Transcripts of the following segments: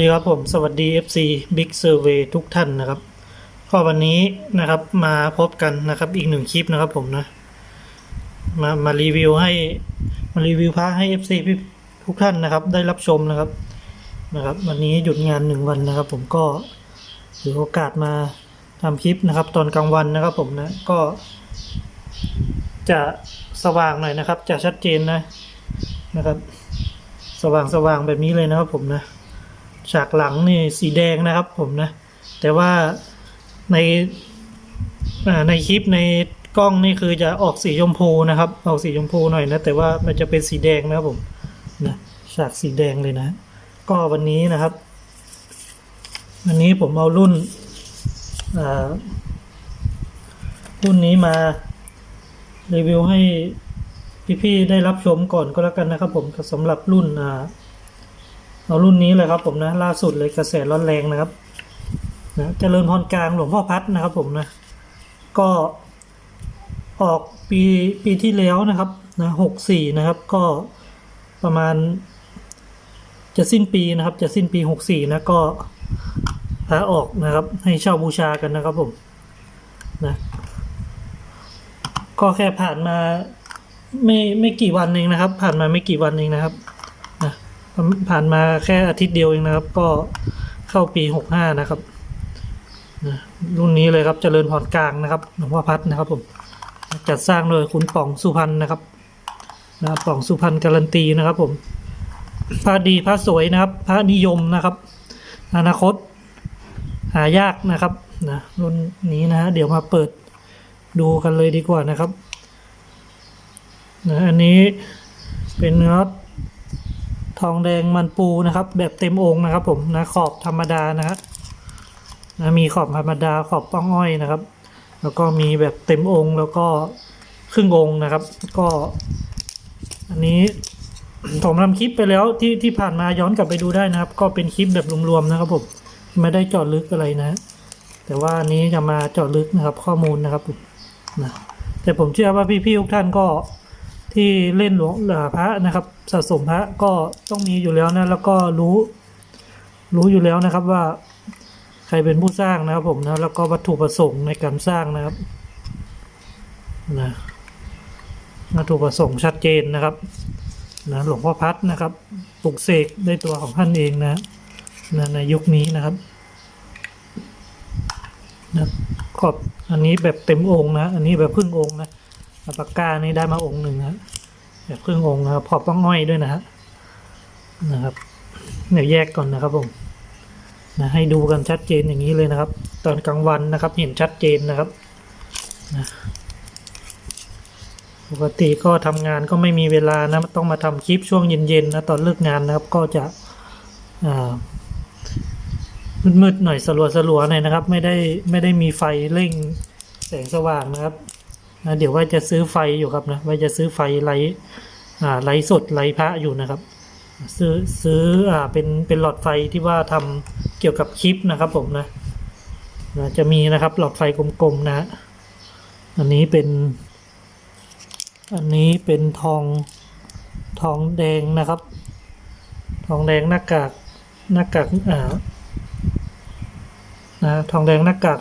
สวัสดีครับผมสวัสดี FC Big Survey ทุกท่านนะครับก็วันนี้นะครับมาพบกันนะครับอีกหนึ่งคลิปนะครับผมนะมามารีวิวให้มารีวิวพระให้ FC พี่ทุกท่านนะครับ ได้รับชมนะครับนะครับ วันนี้หยุดงานหนึ่งวันนะครับ ผมก็ถือโอกาสมาทำคลิปนะครับ ตอนกลางวันนะครับผมนะก็ จะสว่างหน่อยนะครับ จะชัดเจนนะนะครับ สว่างสว่างแบบนี้เลยนะครับผมนะ ฉากหลังนี่สีแดงนะครับผมนะ แต่ว่าในในคลิปในกล้องนี่คือจะออกสีชมพูนะครับ ออกสีชมพูหน่อยนะ แต่ว่ามันจะเป็นสีแดงนะครับผมนะฉากสีแดงเลยนะ ก็วันนี้นะครับ วันนี้ผมเอารุ่นรุ่นนี้มารีวิวให้พี่ๆได้รับชมก่อนก็แล้วกันนะครับผมสำหรับรุ่นอ่า เอารุ่นนี้เลยครับผมนะล่าสุดเลยกระแสร้อนแรงนะครับนะเจริญพรกลางหลวงพ่อพัดนะครับผมนะ ก็ออกปีปีที่แล้วนะครับนะหกสี่นะครับ ก็ประมาณ จะสิ้นปีนะครับ จะสิ้นปีหกสี่นะก็พาออกนะครับ ให้เช่าบูชากันนะครับผมนะก็แค่ผ่านมาไม่ไม่กี่วันเองนะครับ ผ่านมาไม่กี่วันเองนะครับ ผ่านมาแค่อาทิตย์เดียวเองนะครับ ก็เข้าปีหกห้านะครับนะรุ่นนี้เลยครับเจริญพรกลางนะครับหลวงพ่อพัดนะครับผมจัดสร้างโดยคุณป่องสุพรรณนะครับนะป่องสุพรรณการันตีนะครับ ผมพระดีพระสวยนะครับพระนิยมนะครับ อนาคต หายากนะครับนะรุ่นนี้นะฮะเดี๋ยวมาเปิดดูกันเลยดีกว่านะครับนะอันนี้เป็นเนื้อ ทองแดงมันปูนะครับ แบบเต็มองค์นะครับ ผมนะขอบธรรมดานะครับนะมีขอบธรรมดาขอบป้องอ้อยนะครับ แล้วก็มีแบบเต็มองค์แล้วก็ครึ่งองค์นะครับ ก็ อันนี้ผมทำคลิปไปแล้วที่ที่ผ่านมาย้อนกลับไปดูได้นะครับ ก็เป็นคลิปแบบรวมๆนะครับผมไม่ได้เจาะลึกอะไรนะ แต่ว่าอันนี้จะมาเจาะลึกนะครับ ข้อมูลนะครับผมนะแต่ผมเชื่อว่าพี่ๆทุกท่านก็ ที่เล่นหลวงเอ่อพระนะครับสะสมพระก็ต้องมีอยู่แล้วนะแล้วก็รู้ รู้อยู่แล้วนะครับว่าใครเป็นผู้สร้างนะครับผมนะแล้วก็วัตถุประสงค์ในการสร้างนะครับนะวัตถุประสงค์ชัดเจนนะครับนะหลวงพ่อพัดนะครับปลุกเสกได้ตัวของท่านเองนะนะในยุคนี้นะครับนะขอบอันนี้แบบเต็มองค์นะ อันนี้แบบครึ่งองค์นะ อัปากกานี่ได้มาองค์หนึ่งนะแบบครึ่งองค์นะครับพอป้องง่อยด้วยนะฮะนะครับเดี๋ยวแยกก่อนนะครับผมนะให้ดูกันชัดเจนอย่างนี้เลยนะครับ ตอนกลางวันนะครับเห็นชัดเจนนะครับนะปกติก็ทำงานก็ไม่มีเวลานะต้องมาทำคลิปช่วงเย็นๆนะตอนเลิกงานนะครับก็จะมืดๆหน่อยสลัวๆหน่อยนะครับ ไม่ได้ไม่ได้มีไฟเร่งแสงสว่างนะครับ นะเดี๋ยวว่าจะซื้อไฟอยู่ครับนะว่าจะซื้อไฟไลท์ไลท์สดไลท์พระอยู่นะครับ ซื้อซื้ออ่าเป็นเป็นหลอดไฟที่ว่าทำเกี่ยวกับคลิปนะครับผมนะนะจะมีนะครับหลอดไฟกลมๆนะ อันนี้เป็น อันนี้เป็นทองทองแดงนะครับ ทองแดงหน้ากากหน้ากากอ่านะทองแดงหน้ากาก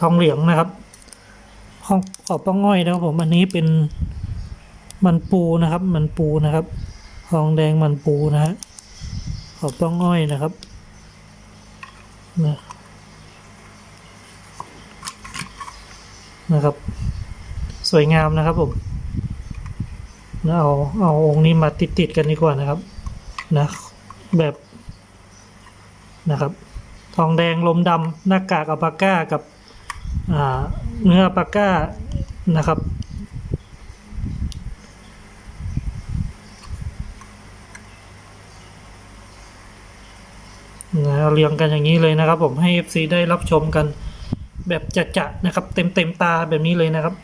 ทองเหลืองนะครับ ขอบขอบป้องง่อยนะครับผมอันนี้เป็นมันปูนะครับ มันปูนะครับทองแดงมันปูนะฮะขอบป้องง่อยนะครับนะนะครับ สวยงามนะครับผมนะเอาเอาองค์นี้มาติดติดๆกันดีกว่านะครับนะแบบนะครับ ทองแดงลมดำหน้ากากอัลปาก้ากับอ่า เนื้อปลาก้านะครับ นะเรียงกันอย่างนี้เลยนะครับ ผมให้ FC ได้รับชมกันแบบจัดๆนะครับ เต็มเต็มตาแบบนี้เลยนะครับ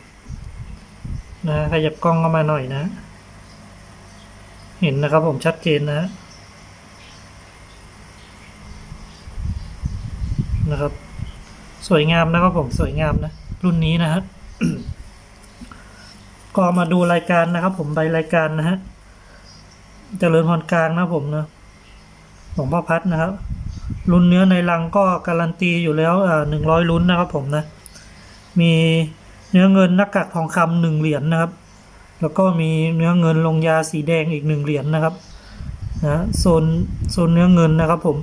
นะขยับกล้องเข้ามาหน่อยนะ เห็นนะครับผมชัดเจนนะนะครับ สวยงามนะครับผมสวยงามนะ รุ่นนี้นะฮะก็มาดูรายการนะครับ ผมใบรายการนะฮะเจริญพรกลางนะผมนะหลวงพ่อพัดนะครับลุ้นเนื้อในลังก็การันตีอยู่แล้วหนึ่งร้อยลุ้นนะครับผมนะ มีเนื้อเงินน้ากากทองคำหนึ่งเหรียญนะครับ แล้วก็มีเนื้อเงินลงยาสีแดงอีกหนึ่งเหรียญนะครับนะโซนโซนเนื้อเงินนะครับผม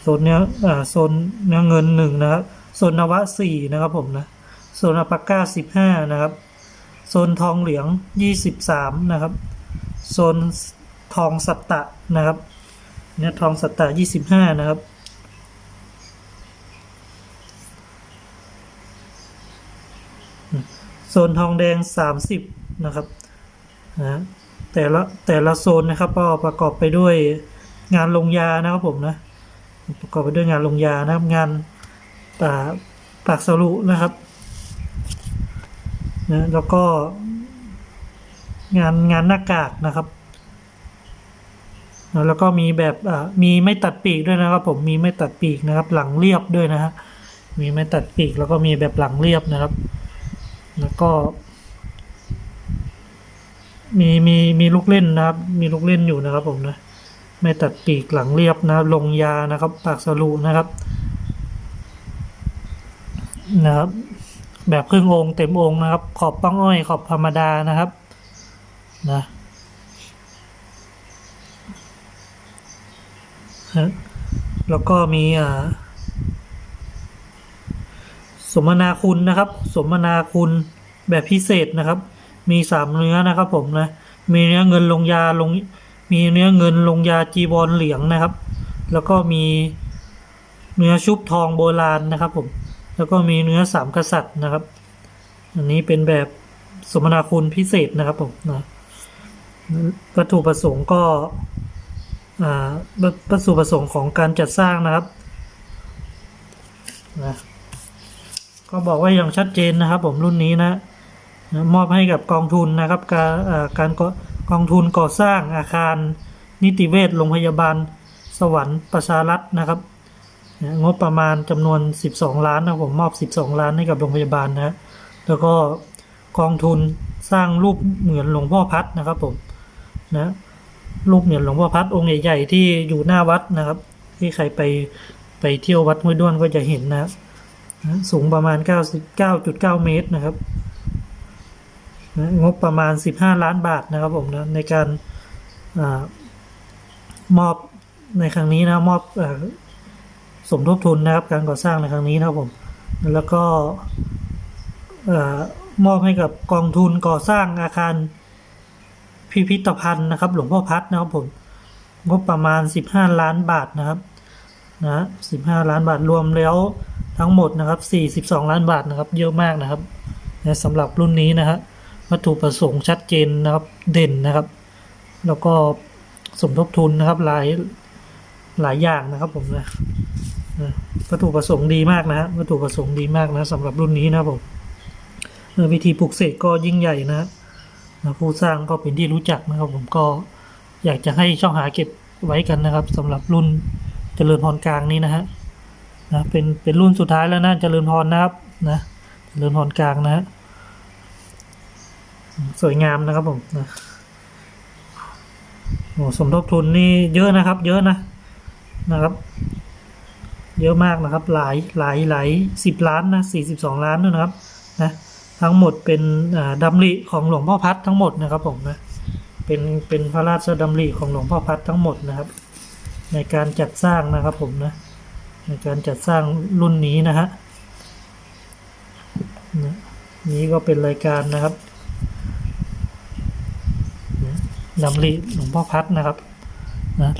โซนเนื้ออ่าโซนเนื้อเงินหนึ่งนะครับ โซนนวะสี่นะครับผมนะโซนอัปปาก้าสิบห้านะครับ โซนทองเหลืองยี่สิบสามนะครับ โซนทองสัตตะนะครับเนี่ยทองสัตตะยี่สิบห้านะครับโซนทองแดงสามสิบนะครับนะแต่ละแต่ละโซนนะครับก็ประกอบไปด้วยงานลงยานะครับผมนะประกอบไปด้วยงานลงยานะครับงาน ปากปากสรุนะครับนะแล้วก็ งานงานหน้ากากนะครับ แล้วก็มีแบบมีไม่ตัดปีกด้วยนะครับ ผมมีไม่ตัดปีกนะครับ หลังเรียบด้วยนะฮะมีไม่ตัดปีกแล้วก็มีแบบหลังเรียบนะครับ แล้วก็มีมีมีลูกเล่นนะครับ มีลูกเล่นอยู่นะครับผมนะ ไม่ตัดปีกหลังเรียบนะลงยานะครับ ปากสรุนะครับ นะครับ แบบครึ่งองค์เต็มองค์นะครับ ขอบป้องอ้อยขอบธรรมดานะครับนะฮะแล้วก็มีอ่าสมนาคุณนะครับ สมนาคุณแบบพิเศษนะครับ มีสามเนื้อนะครับ ผมนะ มีเนื้อเงินลงยาลง มีเนื้อเงินลงยาจีวรเหลืองนะครับ แล้วก็มีเนื้อชุบทองโบราณนะครับผม แล้วก็มีเนื้อสามกษัตริย์นะครับ อันนี้เป็นแบบสมนาคุณพิเศษนะครับผมนะวัตถุประสงค์ก็อ่าวัตถุประสงค์ของการจัดสร้างนะครับนะก็บอกว่าอย่างชัดเจนนะครับ ผมรุ่นนี้นะมอบให้กับกองทุนนะครับ การอ่าการกอกองทุนก่อสร้างอาคารนิติเวชโรงพยาบาลสวรรค์ประชารัฐนะครับ งบประมาณจำนวน 12 ล้านนะผมมอบ 12 ล้านให้กับโรงพยาบาลนะแล้วก็กองทุนสร้างรูปเหมือนหลวงพ่อพัดนะครับผมนะรูปเหมือนหลวงพ่อพัดองค์ใหญ่ๆที่อยู่หน้าวัดนะครับ ที่ใครไปไปเที่ยววัดห้วยด้วนก็จะเห็นนะนะสูงประมาณ 99.9 เมตรนะครับนะงบประมาณ 15 ล้านบาทนะครับผมนะในการอมอบในครั้งนี้นะมอบอ สมทบทุนนะครับ การก่อสร้างในครั้งนี้นะครับผม แล้วก็มอบให้กับกองทุนก่อสร้างอาคารพิพิธภัณฑ์นะครับ หลวงพ่อพัดนะครับผมงบประมาณ 15 ล้านบาทนะครับนะ15ล้านบาทรวมแล้วทั้งหมดนะครับ42ล้านบาทนะครับ เยอะมากนะครับนะสำหรับรุ่นนี้นะฮะวัตถุประสงค์ชัดเจนนะครับเด่นนะครับ แล้วก็สมทบทุนนะครับหลายหลายอย่างนะครับผมนะ วัตถุประสงค์ดีมากนะวัตถุประสงค์ดีมากนะสำหรับรุ่นนี้นะผมวิธีปลูกเสกก็ยิ่งใหญ่นะผู้สร้างก็เป็นที่รู้จักนะครับ ผมก็อยากจะให้ช่องหาเก็บไว้กันนะครับสำหรับรุ่นเจริญพรกลางนี้นะฮะนะเป็นเป็นรุ่นสุดท้ายแล้วนะเจริญพรนะครับนะเจริญพรกลางนะฮะสวยงามนะครับผมนะโอ้สมทบทุนนี่เยอะนะครับ เยอะนะนะครับ เยอะมากนะครับ หลายหลายหลายสิบล้านนะสี่สิบสองล้านด้วยนะครับนะทั้งหมดเป็นอ่าริของหลวงพ่อพัดทั้งหมดนะครับผมนะเป็นเป็นพระราชดำริของหลวงพ่อพัดทั้งหมดนะครับ ในการจัดสร้างนะครับผมนะในการจัดสร้างรุ่นนี้นะฮะนะนี้ก็เป็นรายการนะครับนะนำริหลวงพ่อพัดนะครับนะ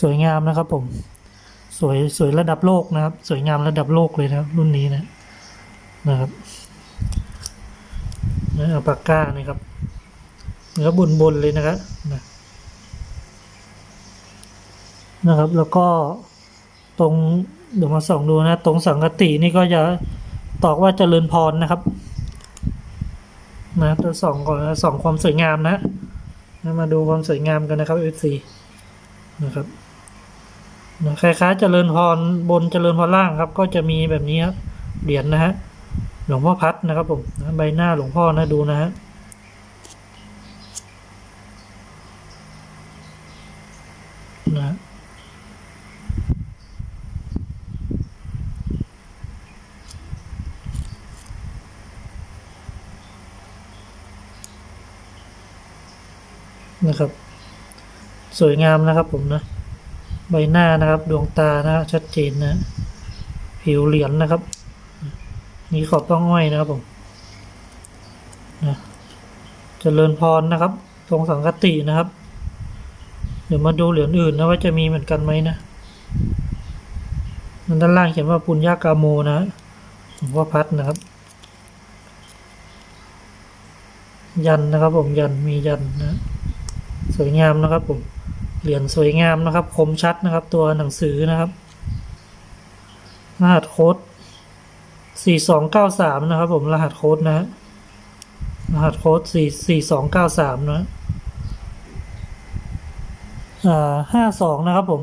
สวยงามนะครับผม สวยสวยระดับโลกนะครับ สวยงามระดับโลกเลยนะรุ่นนี้นะนะครับนะอัลปาก้านะครับเนื้อบนบนๆเลยนะครับนะนะครับ แล้วก็ตรงเดี๋ยวมาส่องดูนะ ตรงสังกตินี่ก็จะตอกว่าเจริญพรนะครับนะตัวสองก่อนนะสองความสวยงามนะนะมาดูความสวยงามกันนะครับ f อนะครับ คล้ายๆเจริญพรบนเจริญพรล่างครับ ก็จะมีแบบนี้ครับเหรียญนนะฮะหลวงพ่อพัดนะครับผมใบหน้าหลวงพ่อนะดูนะฮะนะนะครับ สวยงามนะครับผมนะ ใบหน้านะครับ ดวงตานะชัดเจนนะ ผิวเหรียญนะครับ นี่ขอบต้องอ้อยนะครับผมนะเจริญพรนะครับตรงสังกตินะครับ เดี๋ยวมาดูเหรียญอื่นนะว่าจะมีเหมือนกันไหมนะมันด้านล่างเขียนว่าปุญญากาโมนะหลวงพ่อพัดนะครับ ยันนะครับผมยันมียันนะ สวยงามนะครับผม เหรียญสวยงามนะครับ คมชัดนะครับ ตัวหนังสือนะครับรหัสโค้ดสี่สองเก้าสามนะครับ ผมรหัสโค้ดนะฮะรหัสโค้ดสี่สี่สองเก้าสามนะอ่าห้าสองนะครับ ผม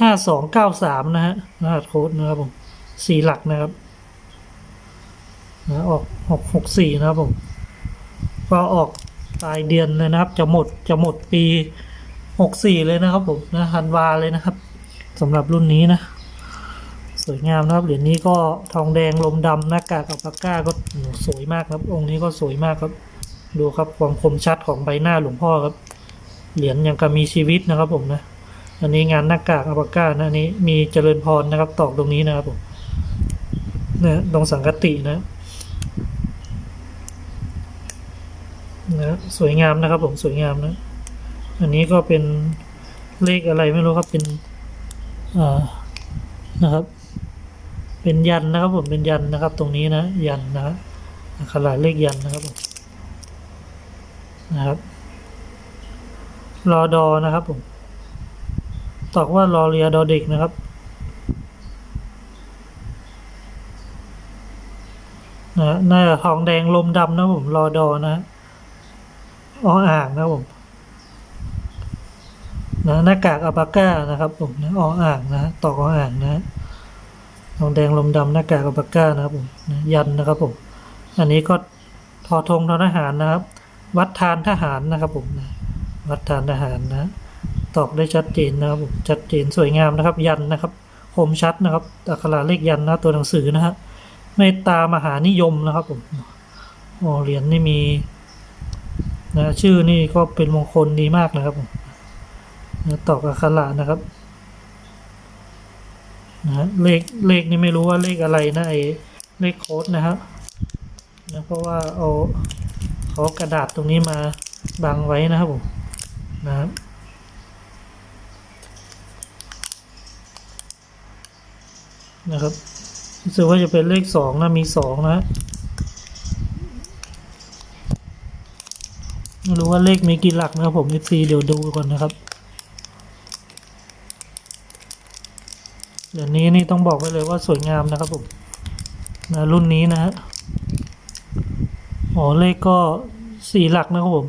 ห้าสองเก้าสามนะฮะรหัสโค้ดนะครับผมสี่หลักนะครับนะออกหกหกสี่นะครับผม ก็ออกปลายเดือนเลยนะครับ จะหมดจะหมดปี หกสี่เลยนะครับผมนะธันวาเลยนะครับสำหรับรุ่นนี้นะ สวยงามนะครับเหรียญนี้ก็ทองแดงลมดำหน้ากากกับปากก้าก็สวยมากครับ องค์นี้ก็สวยมากครับ ดูครับความคมชัดของใบหน้าหลวงพ่อครับ เหรียญยังกับมีชีวิตนะครับผมนะอันนี้งานหน้ากากอัปากานะอันนี้มีเจริญพรนะครับ ตอกตรงนี้นะครับผมนะตรงสังกตินะนะสวยงามนะครับผมสวยงามนะ อันนี้ก็เป็นเลขอะไรไม่รู้ครับเป็นนะครับ เป็นยันนะครับผมเป็นยันนะครับ ตรงนี้นะยันนะครับขนาดเลขยันนะครับผมนะครับรอดอนะครับผมตอกว่ารอเรียดอเด็กนะครับนะหน้าทองแดงลมดำนะผมรอดอนะฮะออ่างนะผม นะหน้ากากอัปาก้านะครับผมนะออ่างนะตอกออ่างนะทองแดงลมดำหน้ากากอัปาก้านะครับผมนะยันนะครับผมอันนี้ก็ทอธงทอทหารนะครับ วัดทานทหารนะครับผมนะวัดทานทหารนะตอกได้ชัดเจนนะครับผมชัดเจนสวยงามนะครับ ยันนะครับคมชัดนะครับอักขระเลขยันนะตัวหนังสือนะฮะเมตตามหานิยมนะครับผมโอเหรียญนี่มีนะชื่อนี่ก็เป็นมงคลดีมากนะครับผม ตอกอักขระนะครับนะเลขเลขนี่ไม่รู้ว่าเลขอะไรนะไอเลขโค้ดนะครับนะเพราะว่าเอาเขากระดาษตรงนี้มาบังไว้นะครับผมนะครับนะครับรู้สึกว่าจะเป็นเลขสองนะมีสองนะไม่รู้ว่าเลขมีกี่หลักนะครับผม FC เดี๋ยวดูก่อนนะครับเดี๋ยว นี้นี่ต้องบอกไว้เลยว่าสวยงามนะครับผมนะรุ่นนี้นะฮะอ๋อเลขก็สี่หลักนะครับผม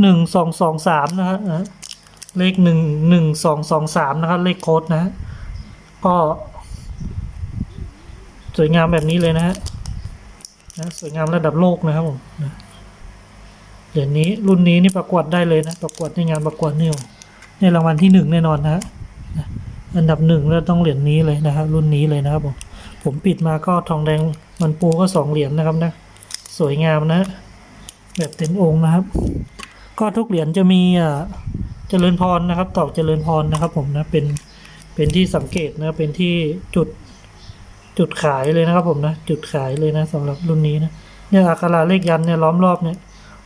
หนึ่งสองสองสามนะฮะเลขหนึ่งหนึ่งสองสองสามนะครับเลขโค้ดนะฮะก็สวยงามแบบนี้เลยนะฮะนะสวยงามระดับโลกนะครับผมนะเหรียญนี้รุ่นนี้นี่ประกวดได้เลยนะประกวดในงานประกวดนี่ในรางวัลที่หนึ่งแน่นอนนะฮะ อันดับหนึ่งแล้วต้องเหรียญนี้เลยนะครับ รุ่นนี้เลยนะครับผมผมปิดมาก็ทองแดงมันปูก็สองเหรียญนะครับนะ สวยงามนะ แบบเต็มองค์นะครับ ก็ทุกเหรียญจะมีอ่าเจริญพรนะครับตอกเจริญพรนะครับ ผมนะเป็นเป็นที่สังเกตนะเป็นที่จุดจุดขายเลยนะครับผมนะ จุดขายเลยนะสำหรับรุ่นนี้นะเนี่ยอักขระเลขยันเนี่ยล้อมรอบเนี่ย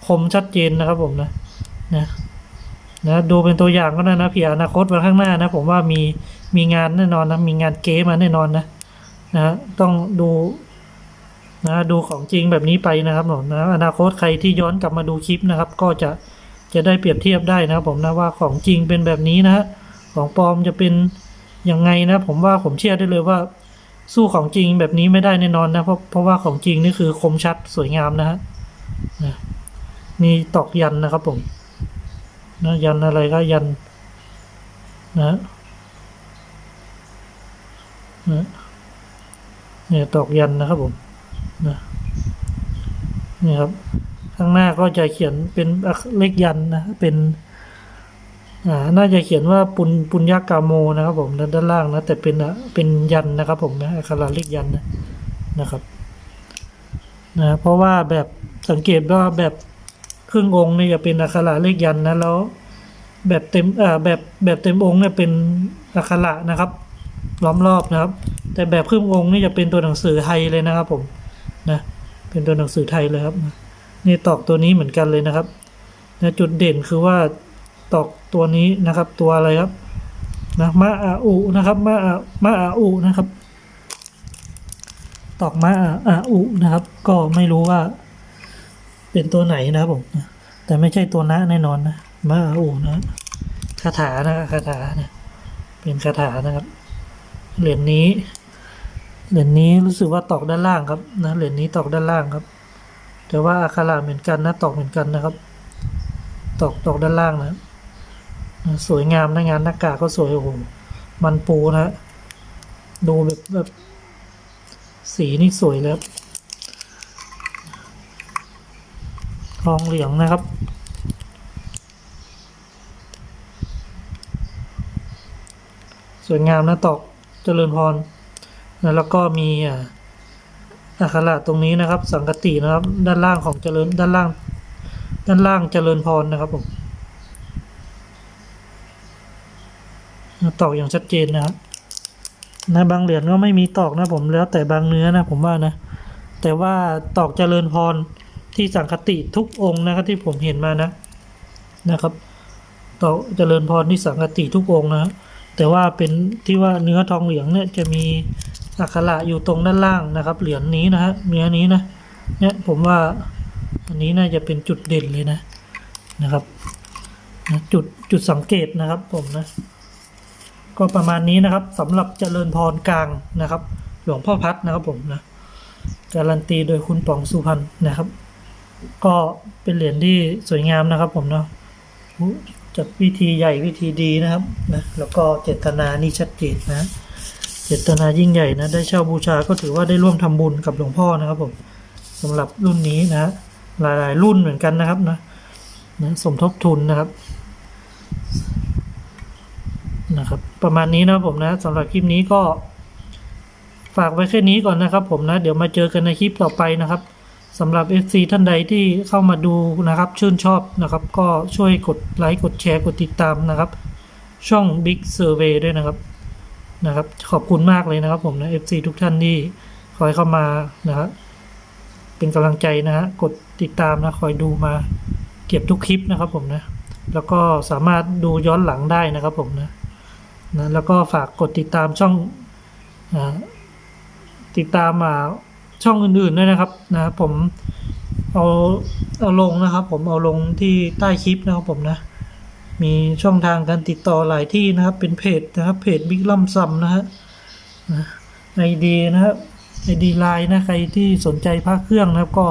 คมชัดเจนนะครับผมนะนะ นะดูเป็นตัวอย่างก็ได้นะเผื่ออนาคตวันข้างหน้านะผมว่ามีมีงานแน่นอนนะมีงานเก๊มาแน่นอนนะนะต้องดูนะดูของจริงแบบนี้ไปนะครับผมนะอนาคตใครที่ย้อนกลับมาดูคลิปนะครับ ก็จะจะได้เปรียบเทียบได้นะครับผมนะว่าของจริงเป็นแบบนี้นะฮะของปลอมจะเป็นยังไงนะ ผมว่าผมเชื่อได้เลยว่า สู้ของจริงแบบนี้ไม่ได้แน่นอนนะเพราะเพราะว่าของจริงนี่คือคมชัดสวยงามนะฮะนะมีตอกยันนะครับผม นะยันอะไรก็ยันนะนะเนี่ยตอกยันนะครับผมนะนี่ครับ ข้างหน้าก็จะเขียนเป็นเลขยันนะเป็นอ่าน่าจะเขียนว่าปุญปุญญากาโมนะครับผมด้านล่างนะแต่เป็นเป็นยันนะครับผมนะอักขระเลขยันนะนะครับนะเพราะว่าแบบสังเกตว่าแบบ ครึ่งองค์เนี่ยจะเป็นอักขระเลขยันนะแล้ว แบบเต็มอ่าแบบแบบเต็มองค์เนี่ยเป็นอักขระนะครับ ล้อมรอบนะครับ แต่แบบครึ่งองค์นี่จะเป็นตัวหนังสือไทยเลยนะครับผมนะเป็นตัวหนังสือไทยเลยครับนี่ตอกตัวนี้เหมือนกันเลยนะครับนะจุดเด่นคือว่าตอกตัวนี้นะครับ ตัวอะไรครับนะมะอาอุนะครับมะอามะอาอุนะครับ ตอกมะอาอาอุนะครับ ก็ไม่รู้ว่า เป็นตัวไหนนะครับผมแต่ไม่ใช่ตัวนะแน่นอนนะมะอาอุนะคาถานะคาถานะเป็นคาถานะครับ เหรียญนี้ เหรียญนี้รู้สึกว่าตอกด้านล่างครับนะเหรียญนี้ตอกด้านล่างครับ แต่ว่าอาคาราเหมือนกันนะตอกเหมือนกันนะครับ ตอกตอกด้านล่างนะสวยงามนะงานหน้ากากก็สวยโอ้โหมันปูนะฮะดูแบบแบบสีนี่สวยแล้ว ทองเหลืองนะครับ สวยงามนะตอกเจริญพรนะแล้วก็มีอักขระตรงนี้นะครับ สังกตินะครับ ด้านล่างของเจริญด้านล่าง ด้านล่างเจริญพรนะครับผมตอกอย่างชัดเจนนะครับนะบางเหรียญก็ไม่มีตอกนะผมแล้วแต่บางเนื้อนะผมว่านะ แต่ว่าตอกเจริญพร ที่สังคติทุกองค์นะครับที่ผมเห็นมานะนะครับต่อเจริญพรที่สังคติทุกองค์นะแต่ว่าเป็นที่ว่าเนื้อทองเหลืองเนี่ยจะมีอักขระอยู่ตรงด้านล่างนะครับ เหรียญนี้นะฮะเนื้อนี้นะเนี่ยผมว่าอันนี้น่าจะเป็นจุดเด่นเลยนะนะครับนะจุดจุดสังเกตนะครับผมนะ ก็ประมาณนี้นะครับสำหรับเจริญพรกลางนะครับ หลวงพ่อพัดนะครับผมนะการันตีโดยคุณป๋องสุพรรณนะครับ ก็เป็นเหรียญที่สวยงามนะครับผมเนาะจัดวิธีใหญ่วิธีดีนะครับนะแล้วก็เจตนานี่ชัดเจนนะเจตนายิ่งใหญ่นะได้เช่าบูชาก็ถือว่าได้ร่วมทำบุญกับหลวงพ่อนะครับผมสำหรับรุ่นนี้นะหลายๆ รุ่นเหมือนกันนะครับนะนะสมทบทุนนะครับนะครับ ประมาณนี้นะผมนะสำหรับคลิปนี้ก็ ฝากไว้แค่นี้ก่อนนะครับ ผมนะ เดี๋ยวมาเจอกันในคลิปต่อไปนะครับ สำหรับ FC ท่านใดที่เข้ามาดูนะครับชื่นชอบนะครับ ก็ช่วยกดไลค์กดแชร์กดติดตามนะครับ ช่อง Big Survey ด้วยนะครับนะครับ ขอบคุณมากเลยนะครับผมนะ FC ทุกท่านที่คอยเข้ามานะครับเป็นกำลังใจนะฮะกดติดตามนะคอยดูมาเก็บทุกคลิปนะครับผมนะแล้วก็สามารถดูย้อนหลังได้นะครับผมนะนะแล้วก็ฝากกดติดตามช่องติดตามมา ช่องอื่นๆด้วยนะครับนะผมเอาเอาลงนะครับ ผมเอาลงที่ใต้คลิปนะครับผมนะ มีช่องทางการติดต่อหลายที่นะครับ เป็นเพจนะครับเพจบิ๊กลัมซัมนะฮะไอดีนะครับไอดีไลน์นะใครที่สนใจพระเครื่องนะครับก็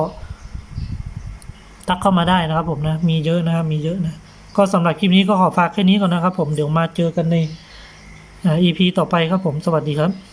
ทักเข้ามาได้นะครับ ผมนะ มีเยอะนะครับ มีเยอะนะก็สำหรับคลิปนี้ก็ขอฝากแค่นี้ก่อนนะครับ ผมเดี๋ยวมาเจอกันในอ่า EP ต่อไปครับผมสวัสดีครับ